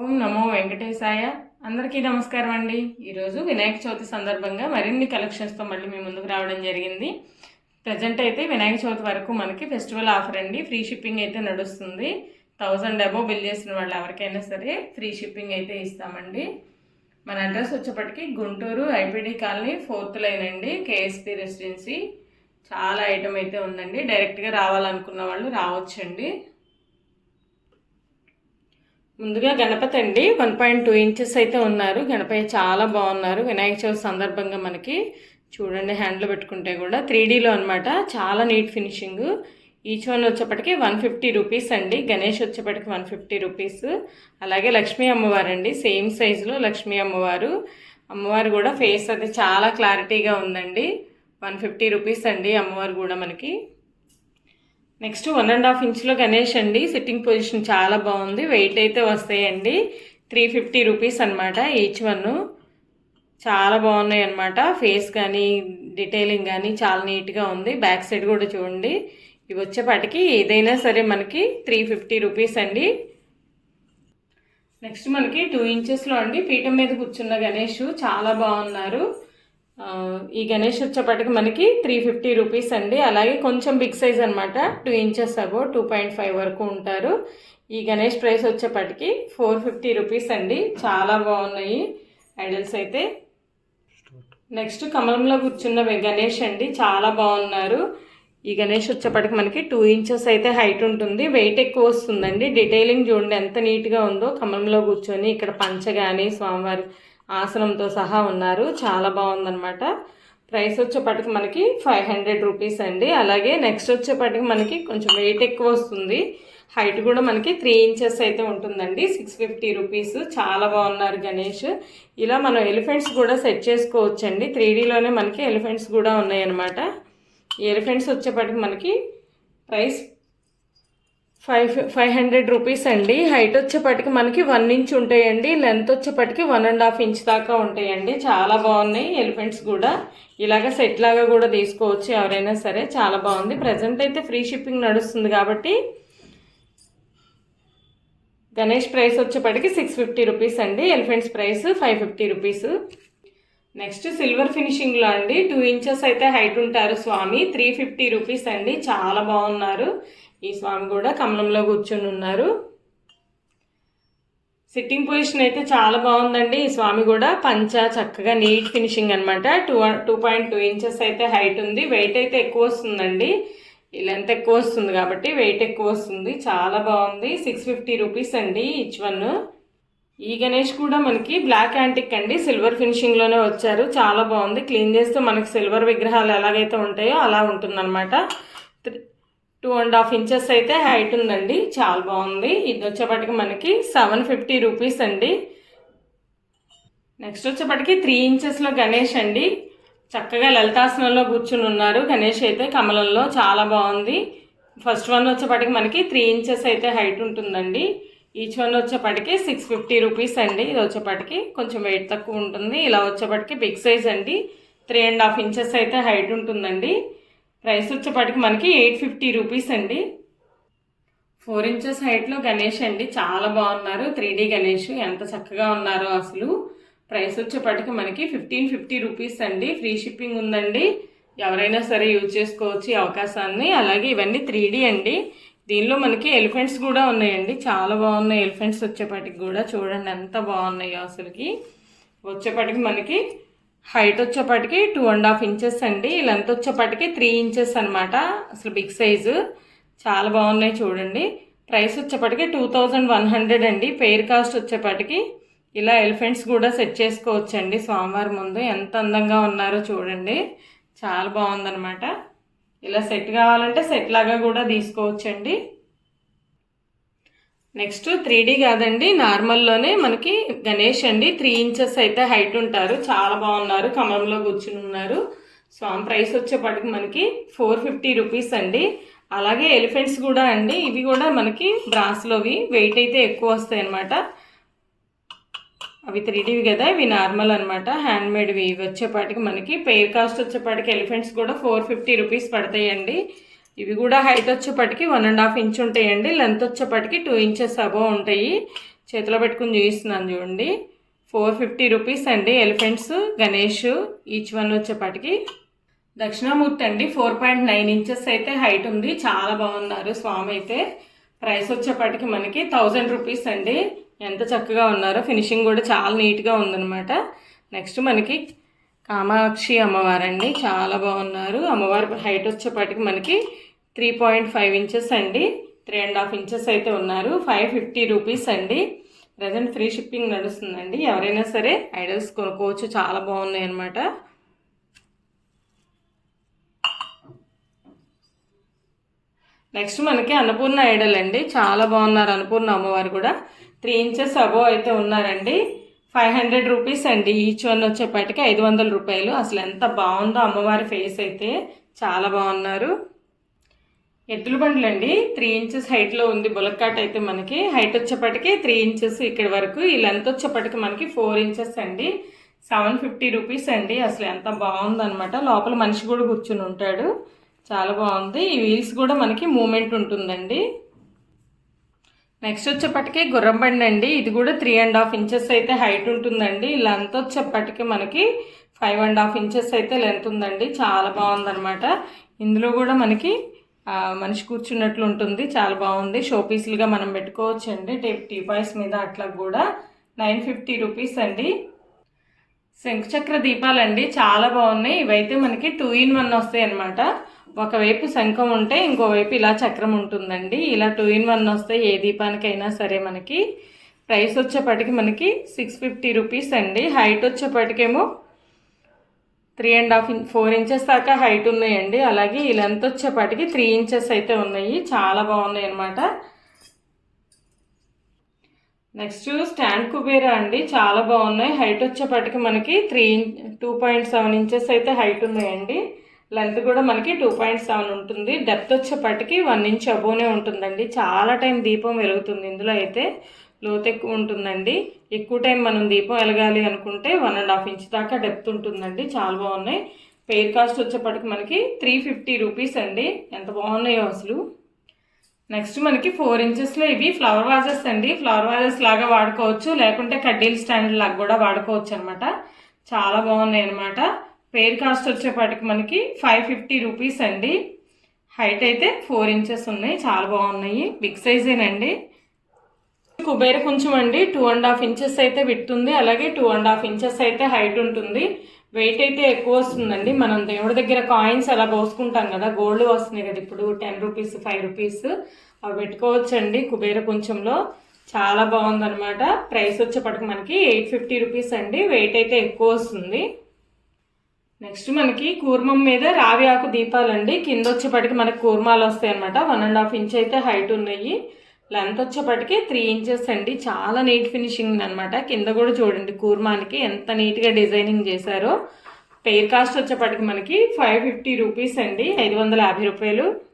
ఓం నమో వెంకటేశాయ. అందరికీ నమస్కారం అండి. ఈరోజు వినాయక చవితి సందర్భంగా మరిన్ని కలెక్షన్స్తో మళ్ళీ మీ ముందుకు రావడం జరిగింది. ప్రజెంట్ అయితే వినాయక చవితి వరకు మనకి ఫెస్టివల్ ఆఫర్ అండి. ఫ్రీ షిప్పింగ్ అయితే నడుస్తుంది. థౌజండ్ అబోవ్ బిల్ చేసిన వాళ్ళు ఎవరికైనా సరే ఫ్రీ షిప్పింగ్ అయితే ఇస్తామండి. మన అడ్రస్ వచ్చేప్పటికి Guntur IPD colony fourth line అండి. కేఎస్పి రెసిడెన్సీ చాలా ఐటమ్ అయితే ఉందండి. డైరెక్ట్గా రావాలనుకున్న వాళ్ళు రావచ్చండి. ముందుగా గణపతి అండి. వన్ పాయింట్ టూ ఇంచెస్ అయితే ఉన్నారు. గణపతి చాలా బాగున్నారు. వినాయక చవితి సందర్భంగా మనకి చూడండి హ్యాండ్లో పెట్టుకుంటే కూడా త్రీ డీలో అనమాట చాలా నీట్ ఫినిషింగ్. ఈచ్ వన్ వచ్చేప్పటికి వన్ ఫిఫ్టీ రూపీస్ అండి. గణేష్ వచ్చేప్పటికి వన్ ఫిఫ్టీ రూపీస్. అలాగే లక్ష్మీ అమ్మవారు అండి. సేమ్ సైజులో లక్ష్మీ అమ్మవారు. అమ్మవారు కూడా ఫేస్ అది చాలా క్లారిటీగా ఉందండి. వన్ ఫిఫ్టీ రూపీస్ అండి అమ్మవారు కూడా మనకి. నెక్స్ట్ వన్ అండ్ హాఫ్ ఇంచ్లో గణేష్ అండి. సిట్టింగ్ పొజిషన్ చాలా బాగుంది. వెయిట్ అయితే వస్తాయండి. త్రీ ఫిఫ్టీ రూపీస్ అనమాట ఈచ్ వన్. చాలా బాగున్నాయి అనమాట ఫేస్ కానీ డీటెయిలింగ్ కానీ చాలా నీట్గా ఉంది. బ్యాక్ సైడ్ కూడా చూడండి. ఇవి వచ్చేపాటికి ఏదైనా సరే మనకి త్రీ ఫిఫ్టీ రూపీస్ అండి. నెక్స్ట్ మనకి టూ ఇంచెస్లో అండి. పీఠం మీద కూర్చున్న గణేష్. చాలా బాగున్నారు. ఈ గణేష్ వచ్చేపాటికి మనకి త్రీ ఫిఫ్టీ రూపీస్ అండి. అలాగే కొంచెం బిగ్ సైజ్ అనమాట two inches above two point five వరకు ఉంటారు. ఈ గణేష్ ప్రైస్ వచ్చేప్పటికి ఫోర్ ఫిఫ్టీ రూపీస్ అండి. చాలా బాగున్నాయి ఐడల్స్ అయితే. నెక్స్ట్ కమలంలో కూర్చున్న గణేష్ అండి. చాలా బాగున్నారు. ఈ గణేష్ వచ్చేప్పటికి మనకి టూ ఇంచెస్ అయితే హైట్ ఉంటుంది. వెయిట్ ఎక్కువ వస్తుందండి. డీటెయిలింగ్ చూడండి ఎంత నీట్గా ఉందో కమలంలో కూర్చొని ఇక్కడ పంచ కానీ స్వామివారి ఆసనంతో సహా ఉన్నారు. చాలా బాగుందనమాట ప్రైస్ వచ్చేపటికి మనకి ఫైవ్ హండ్రెడ్ రూపీస్ అండి. అలాగే నెక్స్ట్ వచ్చేపటికి మనకి కొంచెం వెయిట్ ఎక్కువ వస్తుంది. హైట్ కూడా మనకి త్రీ ఇంచెస్ అయితే ఉంటుందండి. సిక్స్ ఫిఫ్టీ రూపీస్ చాలా బాగున్నారు గణేష్. ఇలా మనం ఎలిఫెంట్స్ కూడా సెట్ చేసుకోవచ్చండి. త్రీడీలోనే మనకి ఎలిఫెంట్స్ కూడా ఉన్నాయన్నమాట. ఈ ఎలిఫెంట్స్ వచ్చేపటికి మనకి price five five hundred rupees అండి. హైట్ వచ్చేపటికి మనకి వన్ ఇంచ్ ఉంటాయండి. లెంత్ వచ్చేపటికి వన్ అండ్ హాఫ్ ఇంచ్ దాకా ఉంటాయండి. చాలా బాగున్నాయి ఎలిఫెంట్స్ కూడా. ఇలాగ సెట్ లాగా కూడా తీసుకోవచ్చు ఎవరైనా సరే. చాలా బాగుంది. ప్రజెంట్ అయితే ఫ్రీ షిప్పింగ్ నడుస్తుంది కాబట్టి గణేష్ ప్రైస్ వచ్చేప్పటికి సిక్స్ ఫిఫ్టీ రూపీస్ అండి. Elephants price five fifty rupees. Next silver ఫినిషింగ్లో అండి. టూ ఇంచెస్ అయితే హైట్ ఉంటారు స్వామి. త్రీ ఫిఫ్టీ రూపీస్ అండి. చాలా బాగున్నారు. ఈ స్వామి కూడా కమలంలో కూర్చొని ఉన్నారు. సిట్టింగ్ పొజిషన్ అయితే చాలా బాగుందండి. ఈ స్వామి కూడా పంచ చక్కగా నీట్ ఫినిషింగ్ అనమాట two two point two inches అయితే హైట్ ఉంది. వెయిట్ అయితే ఎక్కువ వస్తుందండి. ఈ లెంత్ ఎక్కువ వస్తుంది కాబట్టి వెయిట్ ఎక్కువ వస్తుంది. చాలా బాగుంది. సిక్స్ ఫిఫ్టీ రూపీస్ అండి ఈచ్ వన్ ఈ గణేష్ కూడా మనకి బ్లాక్ యాంటిక్ అండి. సిల్వర్ ఫినిషింగ్లోనే వచ్చారు. చాలా బాగుంది. క్లీన్ చేస్తే మనకి సిల్వర్ విగ్రహాలు ఎలాగైతే ఉంటాయో అలా ఉంటుందన్నమాట. టూ అండ్ హాఫ్ ఇంచెస్ అయితే హైట్ ఉందండి. చాలా బాగుంది. ఇది వచ్చేప్పటికి మనకి సెవెన్ ఫిఫ్టీ రూపీస్ అండి. నెక్స్ట్ వచ్చేప్పటికి త్రీ ఇంచెస్లో గణేష్ అండి. చక్కగా లలితాసనంలో కూర్చుని ఉన్నారు. గణేష్ అయితే కమలంలో చాలా బాగుంది. ఫస్ట్ వన్ వచ్చేప్పటికి మనకి త్రీ ఇంచెస్ అయితే హైట్ ఉంటుందండి. ఈచ్ వన్ వచ్చేప్పటికి సిక్స్ ఫిఫ్టీ రూపీస్ అండి. ఇది వచ్చేప్పటికి కొంచెం వెయిట్ తక్కువ ఉంటుంది. ఇలా వచ్చేప్పటికి బిగ్ సైజ్ అండి. త్రీ అండ్ హాఫ్ ఇంచెస్ అయితే హైట్ ఉంటుందండి. ప్రైస్ వచ్చేపాటికి మనకి ఎయిట్ ఫిఫ్టీ రూపీస్ అండి. ఫోర్ ఇంచెస్ హైట్లో గణేష్ అండి. చాలా బాగున్నారు. త్రీ డీ గణేష్ ఎంత చక్కగా ఉన్నారో అసలు. ప్రైస్ వచ్చేపాటికి మనకి ఫిఫ్టీన్ ఫిఫ్టీ రూపీస్ అండి. ఫ్రీ షిప్పింగ్ ఉందండి. ఎవరైనా సరే యూజ్ చేసుకోవచ్చు ఈ అవకాశాన్ని. అలాగే ఇవన్నీ త్రీ అండి. దీనిలో మనకి ఎలిఫెంట్స్ కూడా ఉన్నాయండి. చాలా బాగున్నాయి ఎలిఫెంట్స్ వచ్చేపాటికి కూడా. చూడండి ఎంత బాగున్నాయో అసలుకి. వచ్చేపాటికి మనకి హైట్ వచ్చేపాటికి టూ అండ్ హాఫ్ ఇంచెస్ అండి. లెంత్ వచ్చేపాటికి త్రీ ఇంచెస్ అనమాట అసలు బిగ్ సైజు చాలా బాగున్నాయి చూడండి. ప్రైస్ వచ్చేప్పటికి టూ థౌజండ్ వన్ హండ్రెడ్ అండి. పెయిర్ కాస్ట్ వచ్చేపాటికి ఇలా ఎలిఫెంట్స్ కూడా సెట్ చేసుకోవచ్చండి సోమవారం ముందు. ఎంత అందంగా ఉన్నారో చూడండి. చాలా బాగుందనమాట ఇలా సెట్ కావాలంటే సెట్ లాగా కూడా తీసుకోవచ్చండి. నెక్స్ట్ త్రీ డీ కాదండి నార్మల్లోనే మనకి గణేష్ అండి త్రీ ఇంచెస్ అయితే హైట్ ఉంటారు. చాలా బాగున్నారు కమలంలో కూర్చుని ఉన్నారు. స్వామి ప్రైస్ వచ్చేప్పటికి మనకి ఫోర్ ఫిఫ్టీ రూపీస్ అండి. అలాగే ఎలిఫెంట్స్ కూడా అండి ఇవి కూడా మనకి బ్రాస్లోవి వెయిట్ అయితే ఎక్కువ వస్తాయి అన్నమాట. అవి త్రీడీవి కదా ఇవి నార్మల్ అనమాట హ్యాండ్ మేడ్వి ఇవి వచ్చేపాటికి మనకి పేర్ కాస్ట్ వచ్చేపాటికి ఎలిఫెంట్స్ కూడా ఫోర్ ఫిఫ్టీ రూపీస్ పడతాయండి. ఇవి కూడా హైట్ వచ్చేప్పటికి వన్ అండ్ హాఫ్ ఇంచ్ ఉంటాయండి లెంత్ వచ్చేప్పటికి టూ ఇంచెస్ అబోవ్ ఉంటాయి. చేతిలో పెట్టుకుని చూపిస్తున్నాను చూడండి. ఫోర్ ఫిఫ్టీ రూపీస్ అండి ఎలిఫెంట్స్ గణేష్ ఈచ్ వన్ వచ్చేపాటికి దక్షిణామూర్తి అండి ఫోర్ పాయింట్ నైన్ ఇంచెస్ అయితే హైట్ ఉంది చాలా బాగున్నారు స్వామి అయితే. ప్రైస్ వచ్చేపాటికి మనకి థౌజండ్ రూపీస్ అండి. ఎంత చక్కగా ఉన్నారో ఫినిషింగ్ కూడా చాలా నీట్గా ఉందన్నమాట. నెక్స్ట్ మనకి కామాక్షి అమ్మవారండి చాలా బాగున్నారు. అమ్మవారి హైట్ వచ్చేపాటికి మనకి త్రీ పాయింట్ ఫైవ్ ఇంచెస్ అండి. త్రీ అండ్ హాఫ్ ఇంచెస్ అయితే ఉన్నారు. ఫైవ్ ఫిఫ్టీ రూపీస్ అండి. ప్రజెంట్ ఫ్రీ షిప్పింగ్ నడుస్తుందండి. ఎవరైనా సరే ఐడల్స్ కొనుక్కోవచ్చు. చాలా బాగున్నాయి అన్నమాట. నెక్స్ట్ మనకి అన్నపూర్ణ ఐడల్ అండి. చాలా బాగున్నారు అన్నపూర్ణ అమ్మవారు కూడా. త్రీ ఇంచెస్ అబోవ్ అయితే ఉన్నారండి. ఫైవ్ హండ్రెడ్ రూపీస్ అండి. ఈచ్ వన్ వచ్చేపాటికి ఐదు వందల రూపాయలు. అసలు ఎంత బాగుందో అమ్మవారి ఫేస్ అయితే. చాలా బాగున్నారు. ఎద్దుల బండ్లు అండి త్రీ ఇంచెస్ హైట్లో ఉంది బులక్కాట్ అయితే మనకి. హైట్ వచ్చేప్పటికి త్రీ ఇంచెస్ ఇక్కడ వరకు. ఈ లెంత్ వచ్చేప్పటికి మనకి ఫోర్ ఇంచెస్ అండి. సెవెన్ ఫిఫ్టీ రూపీస్ అండి. అసలు ఎంత బాగుందనమాట లోపల మనిషి కూడా కూర్చుని ఉంటాడు. చాలా బాగుంది. ఈ వీల్స్ కూడా మనకి మూమెంట్ ఉంటుందండి. నెక్స్ట్ వచ్చేప్పటికి గుర్రం బండి అండి. ఇది కూడా త్రీ అండ్ హాఫ్ ఇంచెస్ అయితే హైట్ ఉంటుందండి. లెంత్ వచ్చేప్పటికి మనకి ఫైవ్ అండ్ హాఫ్ ఇంచెస్ అయితే లెంత్ ఉందండి. చాలా బాగుందనమాట ఇందులో కూడా మనకి మనిషి కూర్చున్నట్లు ఉంటుంది. చాలా బాగుంది. షో పీసులుగా మనం పెట్టుకోవచ్చు అండి టీ టీ పాయ్స్ మీద అట్లా కూడా నైన్ ఫిఫ్టీ రూపీస్ అండి. శంఖచక్ర దీపాలండి. చాలా బాగున్నాయి. ఇవైతే మనకి టూ ఇన్ వన్ వస్తాయి అనమాట ఒకవైపు శంఖం ఉంటే ఇంకోవైపు ఇలా చక్రం ఉంటుందండి. ఇలా టూ ఇన్ వన్ వస్తాయి ఏ దీపానికైనా సరే మనకి ప్రైస్ వచ్చేప్పటికి మనకి సిక్స్ ఫిఫ్టీ రూపీస్ అండి. Height వచ్చేప్పటికేమో three and half inch four inches దాకా హైట్ ఉన్నాయండి. అలాగే ఈ లెంత్ వచ్చేపాటికి త్రీ ఇంచెస్ అయితే ఉన్నాయి. చాలా బాగున్నాయి అనమాట నెక్స్ట్ స్టాండ్ కుబేరా అండి. చాలా బాగున్నాయి. హైట్ వచ్చేపాటికి మనకి three two point seven inches అయితే హైట్ ఉన్నాయండి. లెంత్ కూడా మనకి టూ పాయింట్ సెవెన్ ఉంటుంది. డెప్త్ వచ్చేపాటికి వన్ ఇంచ్ అబోనే ఉంటుందండి. చాలా టైం దీపం వెలుగుతుంది ఇందులో అయితే. లోతు ఎక్కువ ఉంటుందండి. ఎక్కువ టైం మనం దీపం వెలగాలి అనుకుంటే వన్ అండ్ హాఫ్ ఇంచ్ దాకా డెప్త్ ఉంటుందండి. చాలా బాగున్నాయి. పెయిర్ కాస్ట్ వచ్చేప్పటికి మనకి త్రీ ఫిఫ్టీ రూపీస్ అండి. ఎంత బాగున్నాయో అసలు. నెక్స్ట్ మనకి ఫోర్ ఇంచెస్లో ఇవి ఫ్లవర్ వాజెస్ అండి. ఫ్లవర్ వాజెస్ లాగా వాడుకోవచ్చు. లేకుంటే కడ్డీల్ స్టాండ్ లాగా కూడా వాడుకోవచ్చు అనమాట చాలా బాగున్నాయి అనమాట పెయిర్ కాస్ట్ వచ్చేపాటికి మనకి ఫైవ్ ఫిఫ్టీ రూపీస్ అండి. హైట్ అయితే ఫోర్ ఇంచెస్ ఉన్నాయి. చాలా బాగున్నాయి. బిగ్ సైజేనండి. కుబేర కొంచెం అండి. టూ అండ్ హాఫ్ ఇంచెస్ అయితే విడుతుంది అలాగే టూ అండ్ హాఫ్ ఇంచెస్ అయితే హైట్ ఉంటుంది. వెయిట్ అయితే ఎక్కువ వస్తుందండి. మనం దేవుడి దగ్గర కాయిన్స్ అలా పోసుకుంటాం కదా. గోల్డ్ వస్తున్నాయి కదా ఇప్పుడు. టెన్ రూపీస్ ఫైవ్ రూపీస్ అవి పెట్టుకోవచ్చండి కుబేర కొంచెంలో. చాలా బాగుందనమాట ప్రైస్ వచ్చేప్పటికి మనకి ఎయిట్ ఫిఫ్టీ రూపీస్ అండి. వెయిట్ అయితే ఎక్కువ వస్తుంది. నెక్స్ట్ మనకి కూర్మం మీద రావి ఆకు దీపాలండి. కింద వచ్చేప్పటికి మనకి కూర్మాలు వస్తాయి అనమాట వన్ అండ్ హాఫ్ ఇంచ్ అయితే హైట్ ఉన్నాయి. లెంత్ వచ్చేపటికి త్రీ ఇంచెస్ అండి. చాలా నీట్ ఫినిషింగ్ అనమాట కింద కూడా చూడండి కూర్మానికి ఎంత నీట్గా డిజైనింగ్ చేశారో. పెయిర్ కాస్ట్ వచ్చేప్పటికి మనకి ఫైవ్ ఫిఫ్టీ రూపీస్ అండి. ఐదు వందల యాభై రూపాయలు.